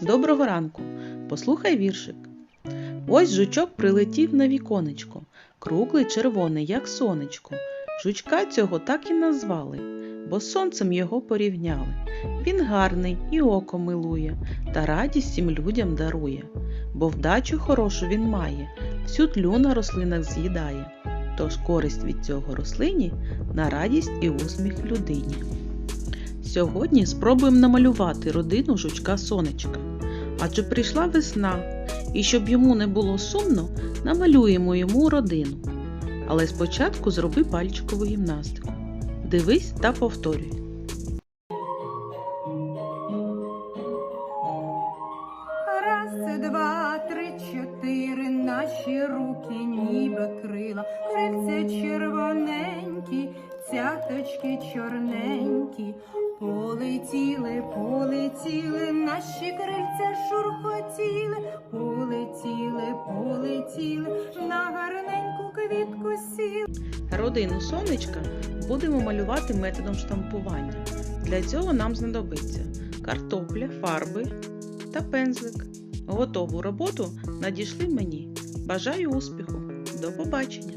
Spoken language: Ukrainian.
Доброго ранку. Послухай віршик. Ось жучок прилетів на віконечко, круглий червоний, як сонечко. Жучка цього так і назвали, бо сонцем його порівняли. Він гарний і око милує, та радість всім людям дарує, бо вдачу хорошу він має, всю тлю на рослинах з'їдає. Тож користь від цього рослині на радість і усміх людині. Сьогодні спробуємо намалювати родину жучка сонечка. Адже прийшла весна, і щоб йому не було сумно, намалюємо йому родину. Але спочатку зроби пальчикову гімнастику. Дивись та повторюй. Раз, два, три, чотири, наші руки ніби крила, крильця червоненькі, цяточки чорненькі, полетіли, полетіли, наші крильця шурхотіли, полетіли, полетіли, на гарненьку квітку сіли. Родину сонечка будемо малювати методом штампування. Для цього нам знадобиться картопля, фарби та пензлик. Готову роботу надійшли мені. Бажаю успіху! До побачення!